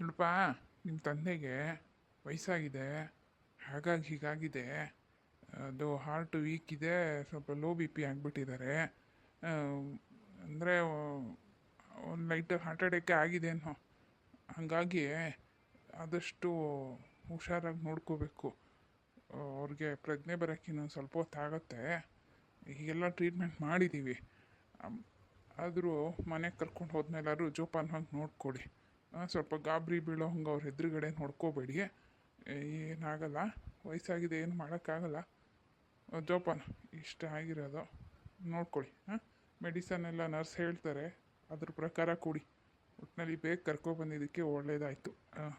ನೋಡಪ್ಪ ನಿಮ್ಮ ತಂದೆಗೆ ವಯಸ್ಸಾಗಿದೆ, ಹಾಗಾಗಿ ಹೀಗಾಗಿದೆ. ಅದು ಹಾರ್ಟ್ ವೀಕ್ ಇದೆ, ಸ್ವಲ್ಪ ಲೋ ಬಿ ಪಿ ಆಗಿಬಿಟ್ಟಿದ್ದಾರೆ. ಅಂದರೆ ಒಂದು ಲೈಟ್ ಹಾರ್ಟ್ ಅಟ್ಯಾಕೆ ಆಗಿದೆನೋ ಹಾಗಾಗಿ ಆದಷ್ಟು ಹುಷಾರಾಗಿ ನೋಡ್ಕೋಬೇಕು. ಅವ್ರಿಗೆ ಪ್ರಜ್ಞೆ ಬರೋಕ್ಕೆ ಇನ್ನೊಂದು ಸ್ವಲ್ಪ ಹೊತ್ತಾಗತ್ತೆ ಹೀಗೆಲ್ಲ ಟ್ರೀಟ್ಮೆಂಟ್ ಮಾಡಿದ್ದೀವಿ ಆದರೂ ಮನೆಗೆ ಕರ್ಕೊಂಡು ಹೋದ್ಮೇಲಾದ್ರು ಜೋಪಾನವಾಗಿ ನೋಡ್ಕೊಳ್ಳಿ. ಸ್ವಲ್ಪ ಗಾಬರಿ ಬೀಳೋ ಹಂಗೆ ಅವ್ರ ಎದುರುಗಡೆ ನೋಡ್ಕೋಬೇಡಿ. ಏನಾಗಲ್ಲ. ವಯಸ್ಸಾಗಿದೆ ಏನು ಮಾಡೋಕ್ಕಾಗಲ್ಲ. ಜೋಪಾನ ಇಷ್ಟ ಆಗಿರೋದು ನೋಡ್ಕೊಳ್ಳಿ ಹಾಂ ಮೆಡಿಸನ್ ಎಲ್ಲ ನರ್ಸ್ ಹೇಳ್ತಾರೆ. ಅದ್ರ ಪ್ರಕಾರ ಕೊಡಿ. ಒಟ್ಟಿನಲ್ಲಿ ಬೇಗ ಕರ್ಕೊಬಂದಿದ್ದಕ್ಕೆ ಒಳ್ಳೇದಾಯಿತು. ಹಾಂ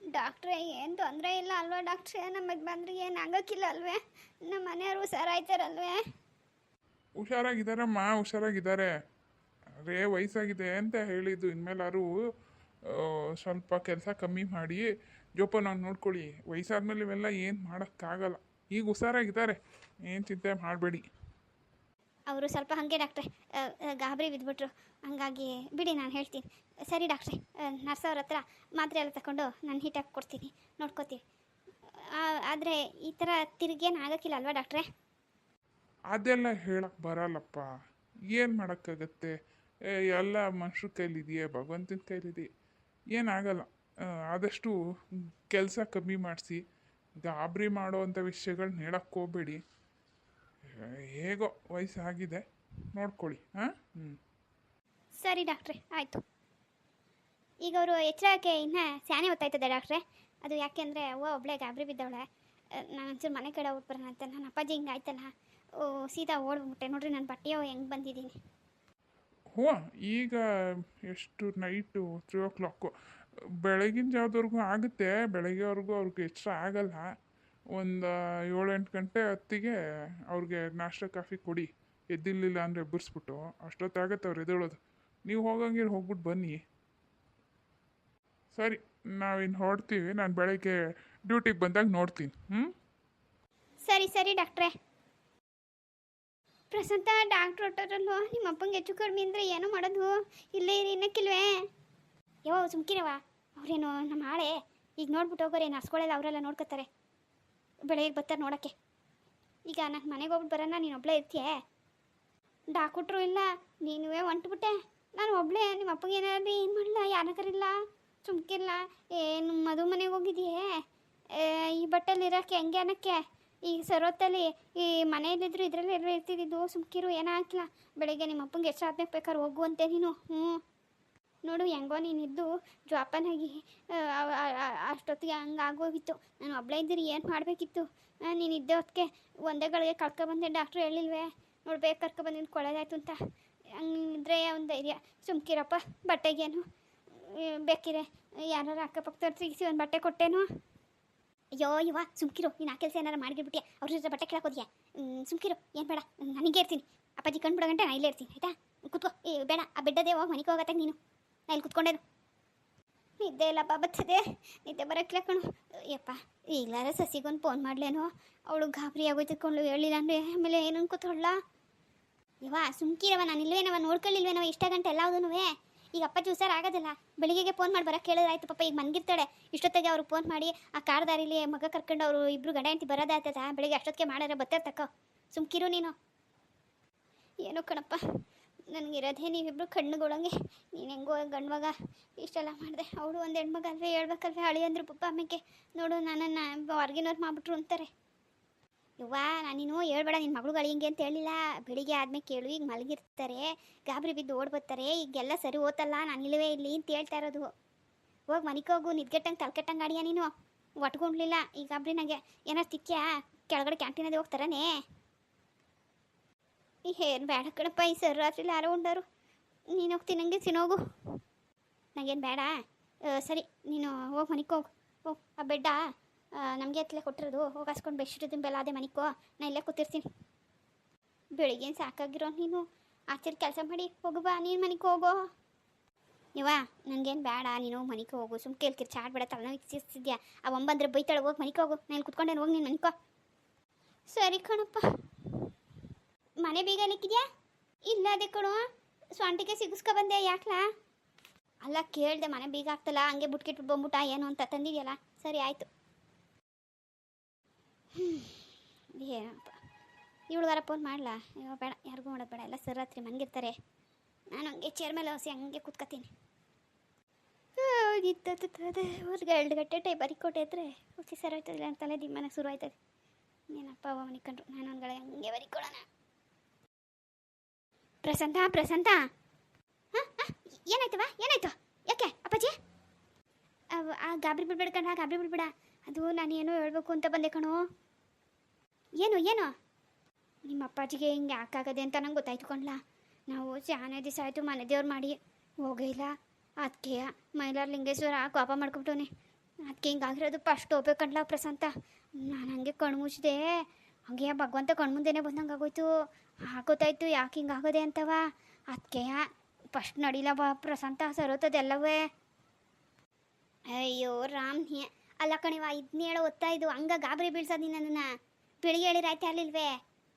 ಡಾಕ್ಟ್ರೇ ಏನು ತೊಂದರೆ ಇಲ್ಲ ಅಲ್ವಾ ಡಾಕ್ಟ್ರೇ? ನಮಗೆ ಬಂದ್ರೆ ಏನು ಆಗೋಕ್ಕಿಲ್ಲ ಅಲ್ವೇ? ನಮ್ಮ ಮನೆಯವರು ಹುಷಾರಾಯ್ತಾರಲ್ವೇ? ಹುಷಾರಾಗಿದ್ದಾರಮ್ಮ ಹುಷಾರಾಗಿದ್ದಾರೆ. ಅದೇ ವಯಸ್ಸಾಗಿದೆ ಅಂತ ಹೇಳಿದ್ದು. ಇನ್ಮೇಲಾರು ಸ್ವಲ್ಪ ಕೆಲಸ ಕಮ್ಮಿ ಮಾಡಿ ಜೋಪಾನಾಗಿ ನೋಡ್ಕೊಳ್ಳಿ. ವಯಸ್ಸಾದ್ಮೇಲೆ ಇವೆಲ್ಲ ಏನು ಮಾಡೋಕ್ಕಾಗಲ್ಲ. ಈಗ ಹುಷಾರಾಗಿದ್ದಾರೆ. ಏನು ಚಿಂತೆ ಮಾಡಬೇಡಿ. ಅವರು ಸ್ವಲ್ಪ ಹಾಗೆ ಡಾಕ್ಟ್ರೆ ಗಾಬರಿ ಬಿದ್ದುಬಿಟ್ರು ಹಂಗಾಗಿ ಬಿಡಿ ನಾನು ಹೇಳ್ತೀನಿ. ಸರಿ ಡಾಕ್ಟ್ರೆ ನರ್ಸ್ ಅವ್ರ ಹತ್ರ ಮಾತ್ರೆ ಎಲ್ಲ ತಗೊಂಡು ನಾನು ಹೀಟಾಗಿ ಕೊಡ್ತೀನಿ. ನೋಡ್ಕೋತೀವಿ ಆದರೆ ಈ ಥರ ತಿರುಗೇನು ಆಗೋಕ್ಕಿಲ್ಲ ಅಲ್ವಾ ಡಾಕ್ಟ್ರೆ? ಅದೆಲ್ಲ ಹೇಳಕ್ಕೆ ಬರಲ್ಲಪ್ಪ. ಏನು ಮಾಡೋಕ್ಕಾಗತ್ತೆ? ಏ, ಎಲ್ಲ ಮನುಷ್ಯರ ಕೈಲಿದೆಯೇ ಭಗವಂತನ ಕೈಲಿದೆ. ಏನಾಗಲ್ಲ ಆದಷ್ಟು ಕೆಲಸ ಕಮ್ಮಿ ಮಾಡಿಸಿ ಗಾಬರಿ ಮಾಡೋವಂಥ ವಿಷಯಗಳನ್ನ ಹೇಳಕ್ಕೆ ಹೋಗಬೇಡಿ. ಹೇಗೋ ವಯಸ್ಸಾಗಿದೆ ನೋಡ್ಕೊಳ್ಳಿ. ಹಾಂ ಹ್ಞೂ ಸರಿ ಡಾಕ್ಟ್ರೆ ಆಯಿತು. ಈಗ ಅವರು ಎಚ್ಚರಕ್ಕೆ ಇನ್ನೂ ಸ್ಯಾನೆ ಹೊತ್ತಾಯ್ತದೆ ಡಾಕ್ಟ್ರೆ. ಅದು ಯಾಕೆಂದರೆ ಓ ಒಬ್ಳೆ ಗಾಬರಿ ಬಿದ್ದವಳೆ. ನಾನು ಒಂಚೂರು ಮನೆ ಕಡೆ ಹೋಗ್ಬರೋಣ ಅಂತ ನನ್ನ ಅಪ್ಪಾಜಿ ಹಿಂಗೆ ಆಯ್ತಲ್ಲ. ಓ ಸೀದಾ ಓಡ್ಬಿಟ್ಟೆ ನೋಡ್ರಿ ನನ್ನ ಬಟ್ಟೆಯೋ ಹೆಂಗೆ ಬಂದಿದ್ದೀನಿ ಹ್ಞೂ ಈಗ ಎಷ್ಟು ನೈಟು ತ್ರೀ ಓ ಕ್ಲಾಕು ಬೆಳಗಿನ ಜಾವದವರೆಗೂ ಆಗುತ್ತೆ. ಬೆಳಗ್ಗೆವರೆಗೂ ಅವ್ರಿಗೆ ಎಚ್ಚರ ಆಗಲ್ಲ. ಒಂದು ಏಳೆಂಟು ಗಂಟೆ ಹೊತ್ತಿಗೆ ಅವ್ರಿಗೆ ನಾಷ್ಟ, ಕಾಫಿ ಕೊಡಿ. ಎದ್ದಿಲ್ಲ ಅಂದರೆ ಎಬ್ಬರಿಸ್ಬಿಟ್ಟು. ಅಷ್ಟೊತ್ತಾಗತ್ತೆ ಅವ್ರು ಎದ್ದೇಳೋದು. ನೀವು ಹೋಗಂಗಿರ ಹೋಗ್ಬಿಟ್ಟು ಬನ್ನಿ. ಸರಿ ನಾವಿನ್ನು ಹೊರಡ್ತೀವಿ. ನಾನು ಬೆಳಗ್ಗೆ ಡ್ಯೂಟಿಗೆ ಬಂದಾಗ ನೋಡ್ತೀನಿ. ಹ್ಞೂ ಸರಿ ಸರಿ ಡಾಕ್ಟ್ರೆ. ಪ್ರಶಾಂತ ಡಾಕ್ಟ್ರ್ ಹೊಟ್ಟರಲ್ವ ನಿಮ್ಮ ಅಪ್ಪಂಗೆ ಹೆಚ್ಚು ಕಡಿಮೆ ಅಂದರೆ ಏನೋ ಮಾಡೋದು. ಇಲ್ಲೇ ಇರಿ ಇನ್ನಕ್ಕಿಲ್ವೇ ಯಾವ ಸುಮ್ಕಿರವ ಅವ್ರೇನು ನಮ್ಮ ಆಳೆ. ಈಗ ನೋಡ್ಬಿಟ್ಟು ಹೋಗೋರೆ ಹಸ್ಕೊಳ್ಳೆಲ್ಲ ಅವರೆಲ್ಲ ನೋಡ್ಕೊತಾರೆ. ಬೆಳಗ್ಗೆ ಬರ್ತಾರೆ ನೋಡೋಕ್ಕೆ. ಈಗ ನಾನು ಮನೆಗೆ ಹೋಗ್ಬಿಟ್ಟು ಬರೋಣ ನೀನು ಒಬ್ಬಳೇ ಇರ್ತೀಯೇ? ಡಾಕ್ಟ್ರು ಇಲ್ಲ, ನೀನುವೇ ಹೊಂಟ್ಬಿಟ್ಟೆ. ನಾನು ಒಬ್ಬಳೇ ನಿಮ್ಮ ಅಪ್ಪಗೆ ಏನಾದ್ರು ಏನು ಮಾಡಲ್ಲ ಯಾರಕರಿಲ್ಲ ಸುಮ್ಕಿಲ್ಲ ಏನು ಮದುವೆ ಮನೆಗೆ ಹೋಗಿದೆಯೇ? ಈ ಬಟ್ಟೆಲಿ ಇರೋಕ್ಕೆ, ಹೆಂಗೆ ಅನ್ನಕ್ಕೆ? ಈ ಸರೋತ್ತಲ್ಲಿ ಈ ಮನೆಯಲ್ಲಿದ್ರು ಇದರಲ್ಲಿ ಎಲ್ಲ ಇರ್ತಿದ್ದು ಸುಮ್ಕಿರು, ಏನೂ ಹಾಕಿಲ್ಲ, ಬೆಳಿಗ್ಗೆ ನಿಮ್ಮ ಅಪ್ಪಂಗೆ ಎಷ್ಟು ಆದ್ಮೇಲೆ ಬೇಕಾದ್ರೆ ಹೋಗುವಂತೆ ನೀನು. ಹ್ಞೂ. ನೋಡು, ಹೆಂಗೋ ನೀನಿದ್ದು ಜ್ವಾಪನಾಗಿ ಅಷ್ಟೊತ್ತಿಗೆ ಹಂಗೆ ಆಗೋಗಿತ್ತು. ನಾನು ಒಬ್ಬಳೇ ಇದ್ದೀರಿ, ಏನು ಮಾಡಬೇಕಿತ್ತು? ನೀನು ಇದ್ದೆ ಹೊತ್ತಿಗೆ ಒಂದೇ ಗಳಿಗೆ ಕಳ್ಕೊಬಂದೆ ಡಾಕ್ಟ್ರು ಹೇಳಿಲ್ವೇ? ನೋಡ್ಬೇಕು ಕರ್ಕೊಬಂದಿದ್ದು ಕೊಳೆದಾಯ್ತು ಅಂತ. ಹಂಗಿದ್ರೆ ಒಂದು ಧೈರ್ಯ. ಸುಮ್ಕಿರಪ್ಪ, ಬಟ್ಟೆಗೇನು ಬೇಕಿರೆ ಯಾರು ಅಕ್ಕಪಕ್ಕದವ್ರು ಸಿಗಿಸಿ ಒಂದು ಬಟ್ಟೆ ಕೊಟ್ಟೇನು? ಅಯ್ಯೋ ಇವ ಸುಮ್ಕಿರು. ನೀನು ಆ ಕೆಲಸ ಏನಾರು ಮಾಡಿಬಿಟ್ಟೆ ಅವ್ರ ಜೊತೆ ಬಟ್ಟೆ ಕೇಳಕ್ಕೆ ಸುಮ್ಕಿರು. ಏನು ಬೇಡ. ನನಗೆ ಇರ್ತೀನಿ. ಅಪ್ಪಾಜಿ ಕಣ್ಣು ಬಿಡೋ ಗಂಟೆ ನಾನು ಇಲ್ಲೇ ಇರ್ತೀನಿ, ಆಯ್ತಾ? ಕುತ್ಕೋ. ಏ, ಬೇಡ. ಆ ಬೆಡ್ಡದೇ ಹೋಗಿ ಮನೆಗೆ ಹೋಗತ್ತೆ ನೀನು. ನಾನು ಇಲ್ಲಿ ಕುತ್ಕೊಂಡೇನು ನಿದ್ದೆ ಇಲ್ಲಪ್ಪ ಬರ್ತದೆ ನಿದ್ದೆ ಬರೋಕ್ಕಿಲ್ಲ ಕಣು. ಯಪ್ಪ, ಈಗಲಾರ ಸಸಿಗೊಂದು ಫೋನ್ ಮಾಡ್ಲೇನೋ. ಅವಳು ಗಾಬರಿ ಆಗೋಯ್ತಿದ್ಕೊಂಡು ಹೇಳಿಲ್ಲ ಅಂದರೆ ಆಮೇಲೆ ಏನು ಅನ್ಕೋತಾಳ ಇವ ಸುಮ್ಕಿರವ ನಾನು ಇಲ್ವೇನವ ನೋಡ್ಕೊಳ್ಳಿಲ್ವೇನವ ಇಷ್ಟ ಗಂಟೆ ಎಲ್ಲ ಹೌದನುವೆ ಈಗ ಅಪ್ಪಾಜಿ ಚೂಸಾರ ಆಗೋದಿಲ್ಲ. ಬೆಳಿಗ್ಗೆಗೆ ಫೋನ್ ಮಾಡಿ ಬರೋಕೆ ಕೇಳಿದ್ರಾಯ್ತು ಪಾಪ, ಈಗ ಮನ್ಗಿರ್ತಾಳೆ. ಇಷ್ಟೊತ್ತಿಗೆ ಅವ್ರಿಗೆ ಫೋನ್ ಮಾಡಿ, ಆ ಕಾರ್ ದಾರಿಲಿ ಮಗ ಕರ್ಕೊಂಡು ಅವರು ಇಬ್ಬರು ಗಂಡ ಹೆಂಡತಿ ಬರೋದಾಯ್ತದ ಬೆಳಿಗ್ಗೆ ಅಷ್ಟೊತ್ತಿಗೆ ಮಾಡಾರೆ ಬತ್ತೆ ತಕೋ. ಸುಮ್ಕಿರು ನೀನು. ಏನೋ ಕಣಪ್ಪ ನನಗಿರೋದೇ ನೀವಿಬ್ರು ಕಣ್ಣುಗಳಂಗೆ. ನೀನು ಹೆಂಗೋ ಗಂಡ್ಮಗ, ಇಷ್ಟೆಲ್ಲ ಮಾಡಿದೆ. ಅವಳು ಒಂದು ಹೆಣ್ಮಗ ಅಲ್ವೇ ಹೇಳ್ಬೇಕಲ್ವೇ ಹಳಿ ಅಂದರು ಪಪ್ಪ ಆಮೇಲೆ ನೋಡು, ನನ್ನನ್ನು ಹೊರಗಿನವ್ರು ಮಾಡ್ಬಿಟ್ರು ಅಂತಾರೆ. ಯವ್ವ ನಾನಿನ್ನು ಹೇಳ್ಬೇಡ ನಿನ್ನ ಮಗಳುಗಳು ಹಿಂಗೆ ಅಂತ ಹೇಳಿಲ್ಲ. ಬೆಳಿಗ್ಗೆ ಆದ್ಮೇಲೆ ಕೇಳು, ಈಗ ಮಲಗಿರ್ತಾರೆ. ಗಾಬರಿ ಬಿದ್ದು ಓಡ್ ಬರ್ತಾರೆ. ಈಗೆಲ್ಲ ಸರಿ ಹೋತಲ್ಲ, ನಾನು ಇಲ್ಲವೇ ಇಲ್ಲಿ ಅಂತ ಹೇಳ್ತಾ ಇರೋದು. ಹೋಗಿ ಮನಿಗೆ ಹೋಗು, ನಿದ್ಗೆಟ್ಟಂಗೆ ತಲ್ಕಟ್ಟಂಗೆ ಆಡಿಯಾ ನೀನು. ಒಟ್ಕೊಂಡ್ಲಿಲ್ಲ. ಈ ಗಾಬರಿ ನನಗೆ ಏನಾರು ತಿಕ್ಕ್ಯಾ? ಕೆಳಗಡೆ ಕ್ಯಾಂಟೀನದೇ ಹೋಗ್ತಾರನೇ? ಏನು ಬೇಡ ಕಣಪ್ಪ, ಈ ಸರ್ ರಾತ್ರಿಲಿ ಯಾರೋ ಉಂಡರು. ನೀನು ಹೋಗ್ತೀನಿ ನಂಗೆ ತಿನ್ನೋಗು ನನಗೇನು ಬೇಡ. ಸರಿ, ನೀನು ಹೋಗಿ ಮನಿಗೆ ಹೋಗು. ಹೋಗಿ, ಆ ಬೆಡ್ಡ? ನಮಗೆ ಎತ್ತಲೆ ಕೊಟ್ಟಿರೋದು. ಹೋಗಿ ಹಾಸ್ಕೊಂಡು ಬೆಡ್ಶೀಟ್ ಬೆಲ್ಲ ಅದೇ ಮನಿಕೋ ನಾ ಇಲ್ಲೇ ಕೂತಿರ್ತೀನಿ. ಬೆಳಿಗ್ಗೆ ಸಾಕಾಗಿರೋ ನೀನು. ಆಚೆ ಕೆಲಸ ಮಾಡಿ ಹೋಗು ಬಾ. ನೀನು ಮನೆಗೆ ಹೋಗೋ. ಇವ ನನಗೇನು ಬೇಡ ನೀನು ಮನೆಗೆ ಹೋಗು. ಸುಮ್ ಕೇಳ್ತಿರ್. ಚಾಟ್ ಬೇಡ ತಲೆನೋ ಇಚ್ಛಿಸ್ತಿದ್ಯಾ ಆ ಒಂಬಂದ್ರೆ ಬೈತಾಳೆ ಹೋಗಿ ಮನೆಗೆ ಹೋಗು. ನಾನು ಕುತ್ಕೊಂಡೇನು ಹೋಗಿ ನೀನು ಮನೆಕೋ ಸರಿ ಕಣಪ್ಪ. ಮನೆ ಬೀಗ ನಿಕ್ಕಿದ್ಯಾ ಇಲ್ಲ ಅದೇ ಕಣೋ. ಸ್ವಂಟಿಗೆ ಸಿಗಿಸ್ಕೊ ಬಂದೆ. ಯಾಕ್ಲಾ? ಅಲ್ಲ ಕೇಳಿದೆ ಮನೆ ಬೀಗ ಆಗ್ತಲ್ಲ. ಹಂಗೆ ಬಿಟ್ಕಿಟ್ಬಿಟ್ಟು ಬಂದ್ಬಿಟ್ಟ ಏನು ಅಂತ ತಂದಿದ್ಯಲ್ಲ. ಸರಿ, ಆಯಿತು. ಏನಪ್ಪ. ಇವಳುಗಾರ ಫೋನ್ ಮಾಡಲಾ? ಅಯ್ಯೋ, ಬೇಡ, ಯಾರಿಗೂ ಮಾಡೋದು ಬೇಡ. ಎಲ್ಲ ಸರ್ ರಾತ್ರಿ ಮನಗಿರ್ತಾರೆ. ನಾನು ಹಂಗೆ ಚೇರ್ ಮೇಲೆ ಹೊಸಿ ಹಂಗೆ ಕೂತ್ಕೊತೀನಿ. ಇದ್ದದ್ದು ಊರಿಗೆ ಎರಡು ಗಂಟೆ ಟೈ ಬರಿಕೊಟ್ಟೆ ಇದ್ರೆ ಹುಸಿ ಸರ್ ಆಯ್ತದಿಲ್ಲ ಅಂತಲೇ ದಿಮ್ಮನ ಶುರು ಆಯ್ತದೆ. ಏನಪ್ಪ ಅವ ಕಂಡ್ರು? ನಾನು ಒಂದ್ಗಡೆ ಹಂಗೆ ಬರಿಕೊಡೋಣ ಪ್ರಸಂತ ಪ್ರಸಂತ! ಹಾಂ ಹಾಂ ಏನಾಯ್ತವ ಏನಾಯ್ತು? ಯಾಕೆ? ಅಪ್ಪಾಜಿ? ಆ ಗಾಬರಿ ಬಿಡ್ಬೇಡ ಕಣ ಗಾಬರಿ ಬಿಡ್ಬೇಡ. ಅದು ನಾನು ಏನೋ ಹೇಳ್ಬೇಕು ಅಂತ ಬಂದೆ ಕಣೋ. ಏನು ಏನು? ನಿಮ್ಮ ಅಪ್ಪಾಜಿಗೆ ಹಿಂಗೆ ಯಾಕಾಗದೆ ಅಂತ ನಂಗೆ ಗೊತ್ತಾಯ್ತು ಕಣ್ಲಾ. ನಾವು ಶಾನೆ ದಿವಸ ಆಯಿತು ಮನೆ ದೇವ್ರು ಮಾಡಿ ಹೋಗಿಲ್ಲ ಅದಕ್ಕೆ ಮೈಲಾರ ಲಿಂಗೇಶ್ವರ ಕೋಪ ಮಾಡ್ಕೊಬಿಟ್ಟವನೆ. ಅದಕ್ಕೆ ಹಿಂಗಾಗಿರೋದು ಫಸ್ಟ್ ಹೋಗ್ಬೇಕು ಕಣ್ಲಾ ಪ್ರಶಾಂತ. ನಾನು ಹಂಗೆ ಕಣ್ಣು ಮುಚ್ಚಿದೆ. ಹಂಗೆ ಭಗವಂತ ಕಣ್ಮುಂದೆನೇ ಬಂದಂಗೆ ಆಗೋಯ್ತು. ಹಾಕೋತಾಯ್ತು ಯಾಕೆ ಹಿಂಗಾಗೋದೆ ಅಂತವ? ಅದಕ್ಕೆ ಫಸ್ಟ್ ನಡಿಲ್ಲ ಬಾ ಪ್ರಶಾಂತ, ಸರೋತದೆಲ್ಲವೇ. ಅಯ್ಯೋ ರಾಮ್ ಅಲ್ಲ ಕಣಿವ ಇದ್ನೇಳ ಓದ್ತಾ ಇದ್ದು ಹಂಗ ಗಾಬರಿ ಬೀಳ್ಸದಿ ನನ್ನ ನನ್ನನ್ನು. ಬೆಳಿಗ್ಗೆ ಹೇಳಿರಾಯ್ತು ಅಲ್ಲಿಲ್ವೇ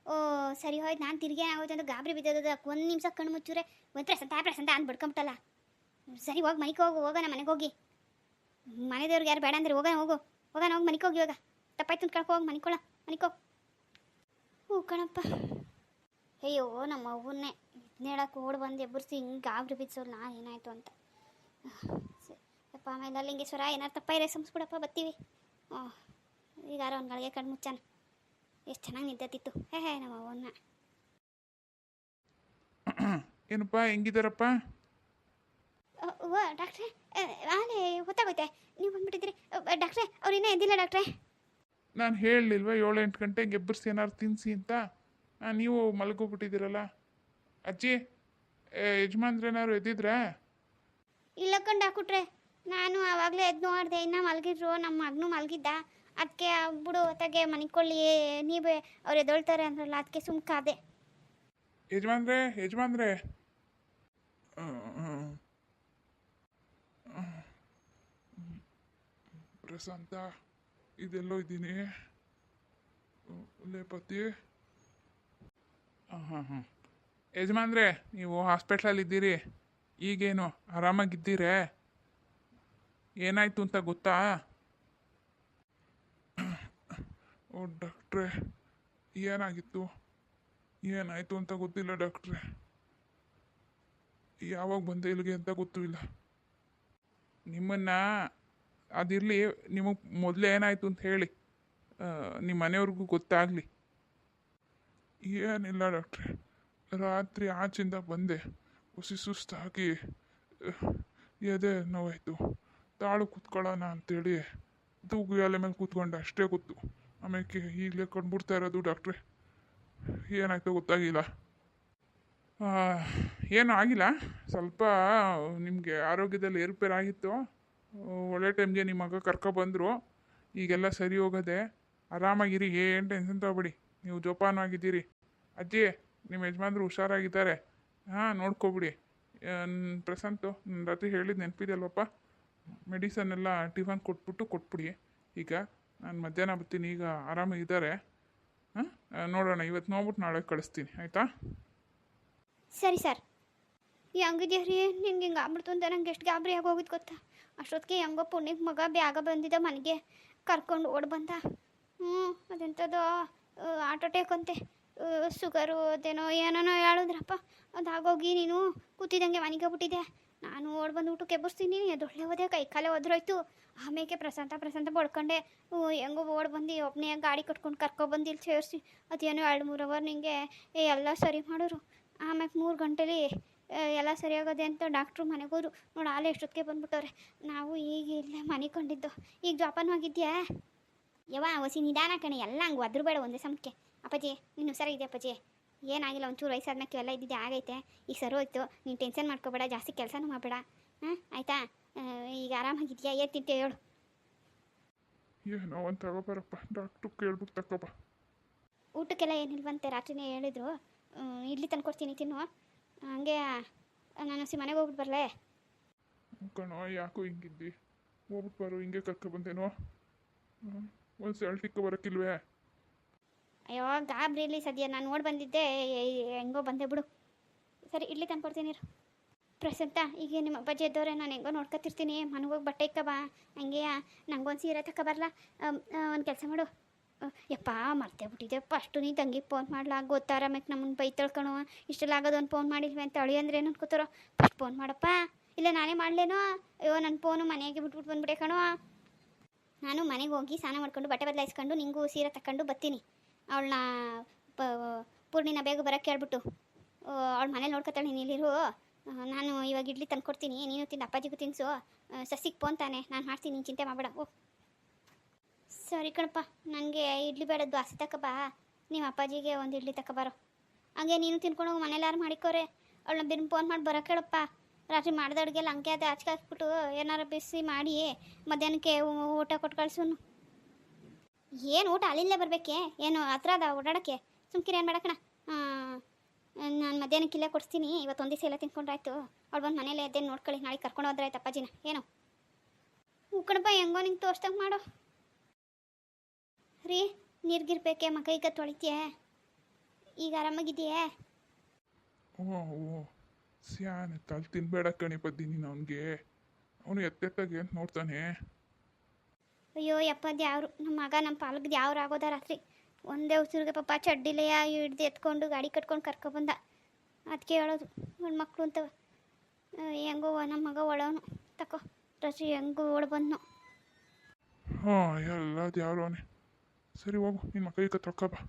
ಓ, ಸರಿ ಹೋಯ್ತು, ನಾನು ತಿರ್ಗಿ ಆಗೋಯ್ತು ಅಂತ ಗಾಬರಿ ಬಿದ್ದದ ಒಂದು ನಿಮಿಷ ಕಣ್ಣು ಮುಚ್ಚುರೆ ಒಂದು ಪ್ರಸಂತ ಪ್ರಸಂತ ಅಂತ ಬಿಡ್ಕೊಂಬಿಟ್ಟಲ್ಲ. ಸರಿ, ಹೋಗಿ ಮನೆಗೆ ಹೋಗು, ಹೋಗೋಣ ಮನೆಗೆ ಹೋಗಿ. ಮನೆ ದೇವ್ರಿಗೆ ಯಾರು ಬೇಡ ಅಂದ್ರೆ ಹೋಗೋಣ, ಹೋಗು. ಹೋಗೋಣ, ಹೋಗಿ ಮನೆಗೆ ಹೋಗಿ ಇವಾಗ. ತಪ್ಪಾಯ್ತು ಅಂತ ಕಳ್ಕೊ, ಹೋಗಿ ಮನಿಕೊಳ ಮನಿಕೋ ಹ್ಞೂ ಕಣಪ್ಪ. ಅಯ್ಯೋ, ನಮ್ಮ ಅವ್ವನ್ನೇ ಹೇಳಕ್ಕೆ ಓಡ್ ಬಂದು ಎಬ್ಬರಿಸಿ ಹಿಂಗೆ ಗಾಬರಿ ಬಿದ್ದೋರು ನಾನು ಏನಾಯ್ತು ಅಂತ. ಅಪ್ಪ ಆಮೇಲೆ ಲಿಂಗೇಶ್ವರ ಏನಾರು ತಪ್ಪ ಇರೋ ಸಂಸ್ಬಿಡಪ್ಪ ಬರ್ತೀವಿ ಹ್ಞೂ ಈಗಾರ ಒಂದು ಗಳಿಗೆ ಕಣ್ಣು ಮುಚ್ಚಾನ. ಎಷ್ಟು ಚೆನ್ನಾಗಿ ನಿದ್ದತಿತ್ತು ಹೇ ಹೇ ನಮ್ಮ ಅವನ್ನ ಏನಪ್ಪ ಹೆಂಗಿದಾರಪ್ಪ ಓ ಡಾಕ್ಟ್ರೆ ಆಲೇ ಗೊತ್ತಾಗೋಯ್ತೆ. ನೀವು ಬಂದ್ಬಿಟ್ಟಿದ್ರಿ ಡಾಕ್ಟ್ರೆ ಅವ್ರು ಇನ್ನೂ ಎದ್ದಿಲ್ಲ ಡಾಕ್ಟ್ರೆ. ನಾನು ಹೇಳಲಿಲ್ವಾ ಏಳು ಎಂಟು ಗಂಟೆಗೆ ಎಬ್ಬರ್ಸಿ ಏನಾರು ತಿನ್ನಿಸಿ ಅಂತ? ನೀವು ಮಲಗೋಗ್ಬಿಟ್ಟಿದ್ದೀರಲ್ಲ ಅಜ್ಜಿ ಯಜಮಾನ್ರೇನಾದ್ರು ಎದ್ದಿದ್ರಾ? ಇಲ್ಲ ಕಂಡು ಹಾಕ್ಬಿಟ್ರೆ ನಾನು ಆವಾಗಲೇ ಎದ್ದು ನೋಡಿದೆ ಇನ್ನೂ ಮಲಗಿದ್ರು ನಮ್ಮ ಮಗನೂ ಮಲಗಿದ್ದ. ಅದಕ್ಕೆ ಬಿಡು ಹೊತ್ತಾಗೆ ಮನಿಕೊಳ್ಳಿ ನೀವೇ ಅವ್ರು ಎದೊಳ್ತಾರೆ ಅಂದ್ರಲ್ಲ ಅದಕ್ಕೆ ಸುಮ್ಕಾದೆ. ಯಜಮಾನ್ರೆ ಯಜಮಾನ್ರೆ. ಪ್ರಶಾಂತ, ಇದೆಲ್ಲೋ ಇದ್ದೀನಿ. ಲೇಪತಿ ಹಾಂ ಹಾಂ ಹಾಂ ಯಜಮಾನ್ರೆ, ನೀವು ಹಾಸ್ಪಿಟ್ಲಲ್ಲಿ ಇದ್ದೀರಿ. ಈಗೇನು ಆರಾಮಾಗಿದ್ದೀರೇ? ಏನಾಯ್ತು ಅಂತ ಗೊತ್ತಾ? ಓ, ಡಾಕ್ಟ್ರೆ, ಏನಾಗಿತ್ತು? ಏನಾಯ್ತು ಅಂತ ಗೊತ್ತಿಲ್ಲ ಡಾಕ್ಟ್ರೆ. ಯಾವಾಗ ಬಂದೆ ಇಲ್ಲಿಗೆ ಅಂತ ಗೊತ್ತೂ ಇಲ್ಲ. ನಿಮ್ಮನ್ನ, ಅದಿರಲಿ ನಿಮಗೆ ಮೊದಲೇ ಏನಾಯ್ತು ಅಂತ ಹೇಳಿ. ನಿಮ್ಮ ಮನೆಯವ್ರಿಗೂ ಗೊತ್ತಾಗಲಿ. ಏನಿಲ್ಲ ಡಾಕ್ಟ್ರೆ, ರಾತ್ರಿ ಆಚಿಂದ ಬಂದೆ. ಹುಸಿ ಸುಸ್ತಾಗಿ ಹಾಕಿ, ಎದೆ ನೋವಾಯಿತು. ತಾಳು ಕೂತ್ಕೊಳ್ಳೋಣ ಅಂತೇಳಿ, ತೂಗು ಎಲೆ ಮೇಲೆ ಕೂತ್ಕೊಂಡೆ, ಅಷ್ಟೇ ಗೊತ್ತು. ಆಮೇಲೆ ಈಗಲೇ ಕಂಡುಬಿಡ್ತಾ ಇರೋದು ಡಾಕ್ಟ್ರೆ ಏನಾಯ್ತೋ ಗೊತ್ತಾಗಿಲ್ಲ. ಏನೂ ಆಗಿಲ್ಲ. ಸ್ವಲ್ಪ ನಿಮಗೆ ಆರೋಗ್ಯದಲ್ಲಿ ಏರುಪೇರು ಆಗಿತ್ತು. ಒಳ್ಳೆ ಟೈಮ್ಗೆ ನಿಮ್ಮ ಮಗ ಕರ್ಕೊಬಂದರು ಈಗೆಲ್ಲ ಸರಿ ಹೋಗದೆ ಆರಾಮಾಗಿರಿ, ಏನು ಟೆನ್ಷನ್ ತಗೋಬೇಡಿ. ನೀವು ಜೋಪಾನವಾಗಿದ್ದೀರಿ. ಅಜ್ಜಿ ನಿಮ್ಮ ಯಜಮಾನ್ರು ಹುಷಾರಾಗಿದ್ದಾರೆ. ಹಾಂ, ನೋಡ್ಕೊಬಿಡಿ. ಪ್ರಶಾಂತು ನನ್ನ ರಾತ್ರಿ ಹೇಳಿದ ನೆನಪಿದೆಲ್ವಪ್ಪ ಮೆಡಿಸನ್ ಎಲ್ಲ ಟಿಫನ್ ಕೊಟ್ಬಿಟ್ಟು ಕೊಟ್ಬಿಡಿ. ಈಗ ನಾನು ಮಧ್ಯಾಹ್ನ ಬರ್ತೀನಿ, ಈಗ ಆರಾಮ ಇದ್ದಾರೆ ಹಾಂ? ನೋಡೋಣ ಇವತ್ತು ನೋಡ್ಬಿಟ್ಟು ನಾಳೆ ಕಳಿಸ್ತೀನಿ, ಆಯಿತಾ? ಸರಿ ಸರ್. ಹೆಂಗಿದ್ಯಾ ರೀ ನಿನ್ಗೆ ಹಿಂಗೆ ಆಗ್ಬಿಡ್ತು ಅಂತ ನಂಗೆ ಎಷ್ಟು ಗಾಬರಿ ಆಗೋಗಿದ್ದು ಗೊತ್ತಾ? ಅಷ್ಟೊತ್ತಿಗೆ ಹೆಂಗೋ ಪುಣ್ಯಕ್ಕೆ ಮಗ ಬ್ಯಾಗ ಬಂದಿದ್ದ ಮನೆಗೆ. ಕರ್ಕೊಂಡು ಓಡ್ ಬಂದ. ಹ್ಞೂ ಅದೆಂಥದ್ದು ಆಟೋ ಅಟ್ಯಾಕ್ ಅಂತೆ. ಶುಗರು ಅದೇನೋ, ಏನೇನೋ ಹೇಳಿದ್ರಪ್ಪ. ಅದಾಗೋಗಿ ನೀನು ಕೂತಿದ್ದಂಗೆ ಮನೆಗೆ ಬಿಟ್ಟಿದ್ದೆ ನಾನು ಓಡ್ ಬಂದು ಊಟಕ್ಕೆ ಎಬ್ಬಿಸ್ತೀನಿ. ಎದೊಳ್ಳೆ ಹೋದೆ ಕೈ ಕಾಲೇ ಒದ್ರೋಯ್ತು. ಆಮೇಲೆ ಪ್ರಶಾಂತ ಪ್ರಶಾಂತ ಬಡ್ಕೊಂಡೆ. ಹೆಂಗೋ ಓಡ್ ಬಂದು ಒಬ್ಬನೇ ಗಾಡಿ ಕಟ್ಕೊಂಡು ಕರ್ಕೊಬಂದು ಇಲ್ಲಿ ಸೇರಿಸಿ. ಅದೇನೋ ಎರಡು ಮೂರು ಅವರ್ ನಿಂಗೆ ಎಲ್ಲ ಸರಿ ಮಾಡೋರು. ಆಮೇಲೆ ಮೂರು ಗಂಟೆಲಿ ಎಲ್ಲ ಸರಿಯಾಗದೆ ಅಂತ ಡಾಕ್ಟ್ರು ಮನೆಗೆ ಹೋದ್ರು. ನೋಡಿ ಆಲೆ ಎಷ್ಟೊತ್ತಿಗೆ ಬಂದ್ಬಿಟ್ಟವ್ರೆ. ನಾವು ಈಗ ಇಲ್ಲೇ ಮನೆ ಕಂಡಿದ್ದು. ಈಗ ಜೋಪಾನವಾಗಿದ್ಯಾ ಯವ್ವ, ಹೊಸಿ ನಿಧಾನ ಕಣೆ. ಎಲ್ಲ ಹಂಗೆ ಒದ್ರು ಬೇಡ ಒಂದೇ ಸಮಕ್ಕೆ ಅಪ್ಪಾಜಿ, ನೀನು ಹುಷಾರಾಗಿದೆ ಅಪ್ಪಾಜಿ? ಏನಾಗಿಲ್ಲ ಒಂಚೂರು ವಯಸ್ಸಾದ್ಮೇಲೆ ಎಲ್ಲ ಇದ್ದಿದ್ದೆ ಆಗೈತೆ. ಈಗ ಸರಿ ಹೋಯ್ತು ನೀನು ಟೆನ್ಷನ್ ಮಾಡ್ಕೋಬೇಡ ಜಾಸ್ತಿ ಕೆಲಸನೂ ಮಾಡಬೇಡ. ಹಾಂ ಆಯಿತಾ? ಈಗ ಆರಾಮಾಗಿದ್ಯಾ? ಏನು ತಿಂತೆ ಹೇಳು. ಏನೋ ಒಂದು ತಗೋಬಾರಪ್ಪ ಡಾಕ್ಟ್ರು ಕೇಳ್ಬಿಟ್ಟು ತಗೋಬ. ಊಟಕ್ಕೆಲ್ಲ ಏನಿಲ್ವಂತೆ? ರಾತ್ರಿನೇ ಹೇಳಿದ್ರು. ಇಡ್ಲಿ ತಂದು ಕೊಡ್ತೀನಿ ತಿನ್ನು. ಹಂಗೆ ನಾನು ಸಿ ಮನೆಗೆ ಹೋಗ್ಬಿಟ್ಟು ಬರಲೇ. ಕಣೋ ಯಾಕೋ ಹಿಂಗಿದ್ದಿ? ಹೋಗ್ಬಿಟ್ಟು ಬರೋ ಹಿಂಗೆ ಕರ್ಕೊಬಂದೇನೋ ಒಂದು ಸೆಲ್ಟಿಕ್ಕೆ ಬರೋಕ್ಕಿಲ್ವೇ ಅಯ್ಯೋ ಗಾಬ್ರಿಲಿ ಸದ್ಯ. ನಾನು ನೋಡಿ ಬಂದಿದ್ದೆ. ಹೆಂಗೋ ಬಂದೆ ಬಿಡು. ಸರಿ, ಇಡ್ಲಿ ತಂದ್ಕೊಡ್ತೀನಿ ಪ್ರಸಂತ ಈಗ ನಿಮ್ಮ ಅಪ್ಪಾಜಿ ಇದ್ದವ್ರೆ, ನಾನು ಹೆಂಗೋ ನೋಡ್ಕೊತಿರ್ತೀನಿ. ಹೋಗಿ ಬಟ್ಟೆ ಇಕ್ಕಬಾ ಹಂಗೆ ನಂಗೊಂದು ಸೀರೆ ತಕ ಬರಲ್ಲ ಒಂದು ಕೆಲಸ ಮಾಡು. ಯಪ್ಪ, ಮರ್ತೇ ಬಿಟ್ಟಿದ್ದೆ ಅಷ್ಟು ನೀ ತಂಗಿ ಫೋನ್ ಮಾಡ್ಲಾ? ಗೊತ್ತಾರ ಮ್ಯಾಕ್ ನಮ್ಮನ್ನು ಬೈ ತಳ್ಕೊಣೋ ಇಷ್ಟೆಲ್ಲ ಆಗೋದು ಒಂದು ಫೋನ್ ಮಾಡಿದ್ವಿ ಅಂತ ಅಳಿ ಅಂದ್ರೆ ಏನು ಅನ್ಕೋತಾರೋ? ಫಸ್ಟ್ ಫೋನ್ ಮಾಡಪ್ಪ. ಇಲ್ಲ, ನಾನೇ ಮಾಡಲೇನೋ? ಅಯ್ಯೋ ನನ್ನ ಫೋನು ಮನೆಗೆ ಬಿಟ್ಬಿಟ್ಟು ಬಂದ್ಬಿಟ್ಟೆ ಕಣೋ. ನಾನು ಮನೆಗೆ ಹೋಗಿ ಸ್ನಾನ ಮಾಡ್ಕೊಂಡು ಬಟ್ಟೆ ಬದಲಾಯಿಸ್ಕೊಂಡು ನಿಂಗೂ ಸೀರೆ ತಕೊಂಡು ಬರ್ತೀನಿ ಅವಳನ್ನ ಪೂರ್ಣಿನ ಬೇಗ ಬರೋಕ್ಕೆ ಹೇಳ್ಬಿಟ್ಟು ಅವಳ ಮನೇಲಿ ನೋಡ್ಕೊತಾಳೆ, ನೀನು ಇಲ್ಲಿರು. ನಾನು ಇವಾಗ ಇಡ್ಲಿ ತಂದು ಕೊಡ್ತೀನಿ, ನೀನು ತಿಂದು ಅಪ್ಪಾಜಿಗೂ ತಿನ್ಸು. ಸಸಿಗೆ ಫೋನ್ ತಾನೆ ನಾನು ಮಾಡ್ತೀನಿ, ನೀನು ಚಿಂತೆ ಮಾಡಬೇಡ, ಓ. ಸರಿ ಕಣಪ್ಪ ನನಗೆ ಇಡ್ಲಿ ಬೇಡ ದ್ವಾಸಿ ತಕ ಬಾ ನಿಮ್ಮ ಅಪ್ಪಾಜಿಗೆ ಒಂದು ಇಡ್ಲಿ ತಕ ಬಾರೋ. ಹಂಗೆ ನೀನು ತಿನ್ಕೊಂಡು ಮನೇಲಿ ಯಾರು ಮಾಡಿಕೋರೆ? ಅವಳನ್ನ ಬಿನ್ ಫೋನ್ ಮಾಡಿ ಬರೋ ಕೇಳಪ್ಪ ರಾತ್ರಿ ಮಾಡಿದ ಅಡುಗೆಲ್ಲ ಹಂಗೆ ಅದೇ ಹಾಕ್ಬಿಟ್ಟು ಏನಾರು ಬಿಸಿ ಮಾಡಿ ಮಧ್ಯಾಹ್ನಕ್ಕೆ ಊಟ ಕೊಟ್ಟು ಕಳ್ಸು ಏನು ಊಟ? ಅಲ್ಲಿಂದಲೇ ಬರಬೇಕೆ? ಏನು ಹತ್ರ ಅದ ಓಡಾಡೋಕ್ಕೆ ಸುಮ್ಕಿರಿ, ಏನು ಹಾಂ ನಾನು ಮಧ್ಯಾಹ್ನಕ್ಕೆ ಇಲ್ಲೇ ಕೊಡಿಸ್ತೀನಿ. ಇವತ್ತು ಒಂದು ದಿವಸ ಎಲ್ಲ ತಿನ್ಕೊಂಡ್ರಾಯ್ತು. ಅವ್ಳು ಬಂದು ಮನೇಲೇ ಎದ್ದೇನು ನೋಡ್ಕೊಳ್ಳಿ. ನಾಳೆ ಕರ್ಕೊಂಡು ಹೋದ್ರೆ ಆಯ್ತು ಅಪ್ಪಾಜಿನ ಏನು? ಹ್ಞೂ ಕಣಪ್ಪ, ಹೆಂಗೋ ನಿಂಗೆ ತೋರ್ಸ್ದಂಗೆ ಮಾಡು. ರೀ, ನೀರ್ಗಿರ್ಬೇಕೆ, ಮಗ ಈಗ ತೊಳಿತೀಯ. ಈಗ ಆರಾಮಾಗಿದೆಯೇ ಓ ಓ ಸ್ಯಾನೆ, ತಲೆ ತಿನ್ಬೇಡ ಕಣಿ ಬದ್ದೀನಿ ಅವನಿಗೆ. ಅವನು ಎತ್ತೆತ್ತಾಗ ನೋಡ್ತಾನೆ. ಅಯ್ಯೋ ಯಪ್ಪದ ಯಾರು ನಮ್ಮ ಮಗ ನಮ್ಮ ಪಾಲಕ್ದು ಯಾವ್ರು ಆಗೋದ ರಾತ್ರಿ. ಒಂದೇ ಉಸಿರಿಗೆ ಪಾಪ ಚಡ್ಡಿಲೆಯ ಹಿಡ್ದು ಎತ್ಕೊಂಡು ಗಾಡಿ ಕಟ್ಕೊಂಡು ಕರ್ಕೊಬಂದ. ಅದಕ್ಕೆ ಹೇಳೋದು ಗಂಡು ಮಕ್ಕಳು ಅಂತವ ಹೆಂಗೋ ನಮ್ಮ ಮಗ ಒಳವನು ತಕೋ ರಸಿ ಹೆಂಗೋ ಒಳ ಬಂದ್ನು. ಹಾಂ, ಎಲ್ಲ ಯಾರು ಅವನೇ. ಸರಿ ಹೋಗು ನಿನ್ನ ಮಕ್ಕಳಿಗೆ ಬಾ.